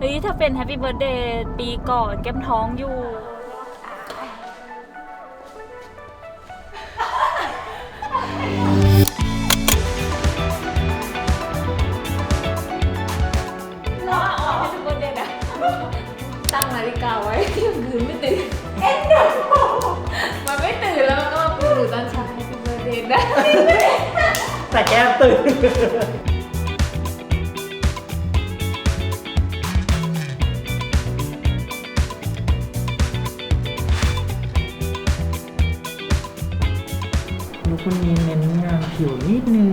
เฮ้ยถ้าเป็นแฮปปี้เบิร์ดเดย์ปีก่อนแก้มท้องอยู่ ตั้งนาฬิกาไว้เที่ยงคืนไม่ตื่น เอ็นดูมันไม่ตื่นแล้วมันก็ปลุกหนูตอนเช้าให้พี่เบิร์ดเดย์ได้ แต่แก้มตื่น ลูกคนนี้เน้นงานผิวนิดนึง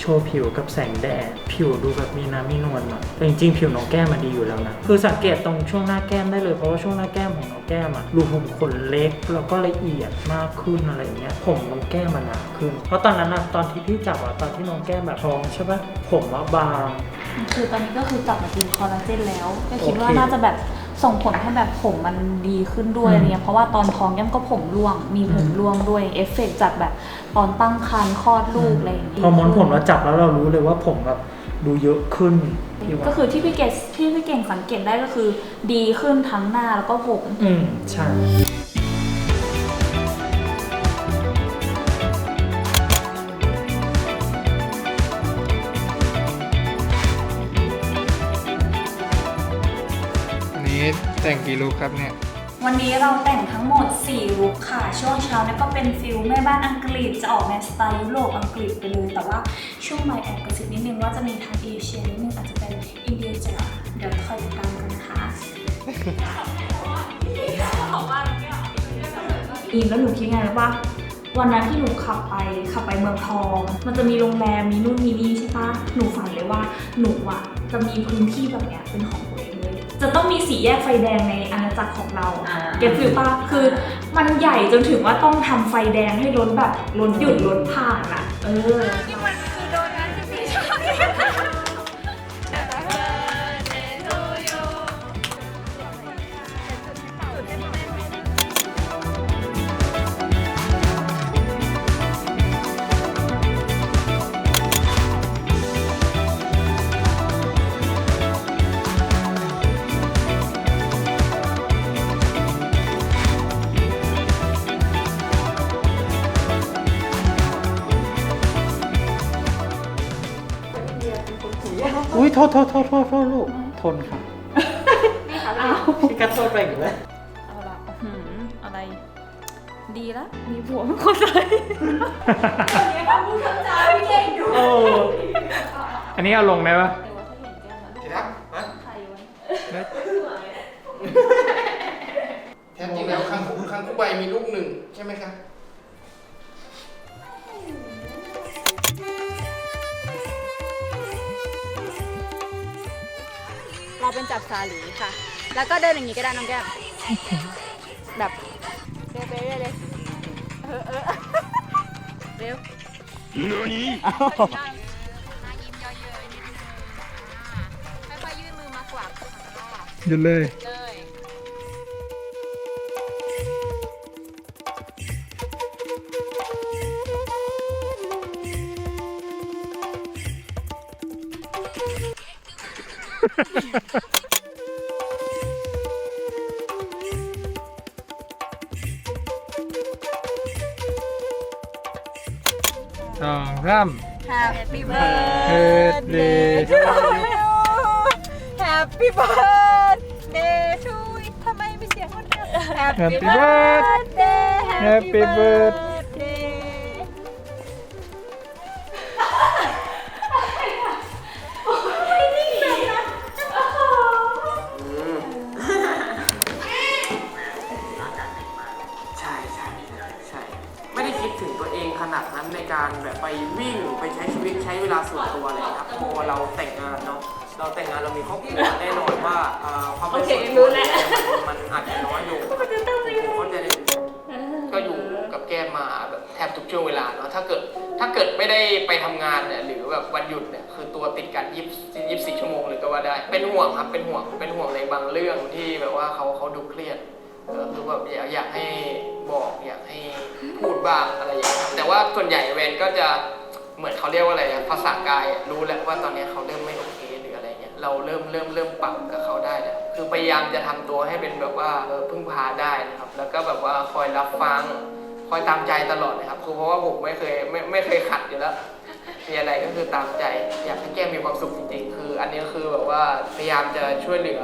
โชว์ผิวกับแสงแดด ผิวดูแบบมีน้ำมีนวลหน่อยแต่จริงๆ ผิวน้องแก้มมันดีอยู่แล้วนะ คือสังเกตตรงช่วงหน้าแก้มได้เลย เพราะว่าช่วงหน้าแก้มของน้องแก้มอะรูขุมขนเล็กแล้วก็ละเอียดมากขึ้นอะไรอย่างเงี้ย ผมน้องแก้มมันหนาขึ้น เพราะตอนนั้นอะตอนที่พี่จับอะตอนที่น้องแก้มแบบท้องใช่ปะผมอะบาง คือตอนนี้ก็คือจับมากินคอลลาเจนแล้ว ก็คิดว่าโอเคน่าจะแบบ ส่งผลให้แบบผมมันดีขึ้นด้วยอืมอะไรเงี้ยเพราะว่าตอนท้องแก้มก็ผมร่วง มีผมร่วงด้วยเอฟเฟกต์จากแบบตอนตั้งครรภ์คลอดลูกอะไรอย่างเงี้ยพอม้วนผมเราจับแล้วเรารู้เลยว่าผมแบบดูเยอะขึ้นพี่ว่าก็คือที่พี่เกศที่พี่เก่งสังเกตได้ก็คือ ดีขึ้นทั้งหน้าแล้วก็ผม อืมใช่ แต่งกี่ลุคครับเนี่ย วันนี้เราแต่งทั้งหมด 4 ลุคค่ะ ช่วงเช้าเนี่ยก็เป็นฟิลแม่บ้านอังกฤษจะออกในสไตล์ยุโรปอังกฤษไปเลย แต่ว่าช่วงใหม่แอบกระซิบนิดนึงว่าจะมีทางเอเชียนิดนึงอาจจะเป็นอินเดียจ๋าเดี๋ยวคอยติดตามกันนะคะอีมแล้วหนูคิดไงรู้ป่ะวันนั้นที่หนูขับไปขับไปเมืองทอง มันจะมีโรงแรมมีนู่นมีนี่ใช่ปะหนูฝันเลยว่าหนูอะจะมีพื้นที่แบบเนี้ยเป็นของตัวเอง จะต้องมีสีแยกไฟแดงในอาณาจักรของเราเก็ตฟิลป่ะคือมันใหญ่จนถึงว่าต้องทำไฟแดงให้รถแบบรถหยุดรถผ่านอะ เออ โทษโทษโทษโทษโทษลูกทนค่ะพี่กัดโทษไปอีกแล้วเอาละหืมอะไร ดีละ มีผัวเป็นคนไทยโอ้อันนี้เอาลงได้ปะทีรักฮะได้แท้จริงแล้วคังคูคังคูใบมีลูกหนึ่งใช่ไหมครับ เราเป็นจับสาหลีค่ะ แล้วก็เดินอย่างนี้ก็ได้น้องแก้มแบบเดินไปเรื่อยเลยเออเออเร็วหน้ายิ้มเยอะๆนิดนึงค่อยๆยื่นมือมากวาดข้างนอกหยุดเลยเลย สองสาม Happy birthday to you Happy birthday to you ทำไมไม่เสียงคนเดียว Happy birthday Happy birthday เวลาส่วนตัวอะไรครับพอเราแต่งงานเนาะเราแต่งงานเรามีครอบครัวแน่นอนว่าเอ่อความเป็นส่วนตัวเนี่ยมันมันอาจจะน้อยลงเขาจะได้ ก็อยู่กับแก้มมาแบบแทบทุกช่วงเวลาเนาะถ้าเกิดถ้าเกิดไม่ได้ไปทำงานเนี่ยหรือแบบวันหยุดเนี่ยคือตัวติดกันยี่สิบสี่ชั่วโมงเลยก็ว่าได้ เป็นห่วงครับเป็นห่วงเป็นห่วงในบางเรื่องที่แบบว่าเขาเขาดูเครียดเออคือแบบอยากอยากให้บอกอยากให้พูดบ้างอะไรอย่างเงี้ยครับแต่ว่าส่วนใหญ่เวนก็จะ เหมือนเขาเรียกว่าอะไรอะภาษากายอะรู้แล้วว่าตอนนี้เขาเริ่มไม่โอเคหรืออะไรเงี้ยเราเริ่มเริ่มเริ่มปรับกับเขาได้แล้วคือพยายามจะทำตัวให้เป็นแบบว่าเออพึ่งพาได้นะครับ แล้วก็แบบว่าคอยรับฟัง คอยตามใจตลอดนะครับคือเพราะว่าผมไม่เคยไม่ไม่เคยขัดอยู่แล้ว มีอะไรก็คือตามใจ อยากให้แก้มีความสุขจริงๆ คือ อันนี้คือแบบว่าพยายามจะช่วยเหลือ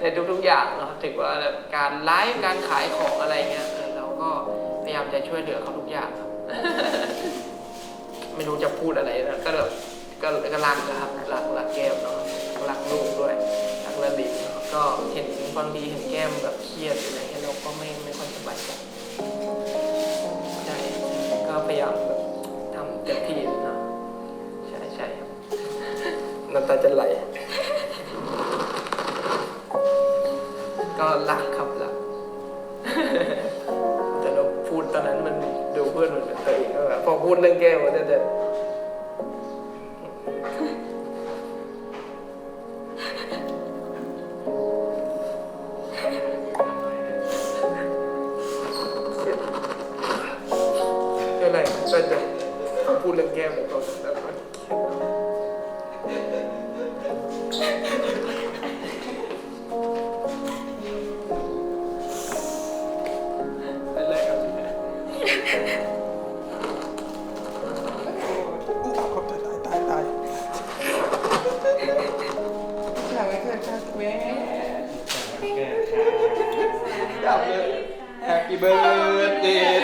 ในทุกๆอย่างเนาะถึงว่าแบบการไลฟ์การขายของอะไรเงี้ยเออเราก็พยายามจะช่วยเหลือเขาทุกอย่างครับ ไม่รู้จะพูดอะไรนะก็แบบก็ก็รักนะครับรักรักแก้มเนาะรักลูกด้วยรักระดิบเนาะก็เห็นบางทีเห็นแก้มแบบเครียดอะไรเงี้ยเราก็ไม่ไม่ค่อยสบายใจใช่ก็พยายามแบบ พื่อนมือนเป็นตัวเองก็แบบพอพูดเรื่องแก้วมันจะจะก็เลยก็จะพูดเรื่องแก้วแบบตอนนั้นแบบว่าอะไรครับตาย Happy birthday.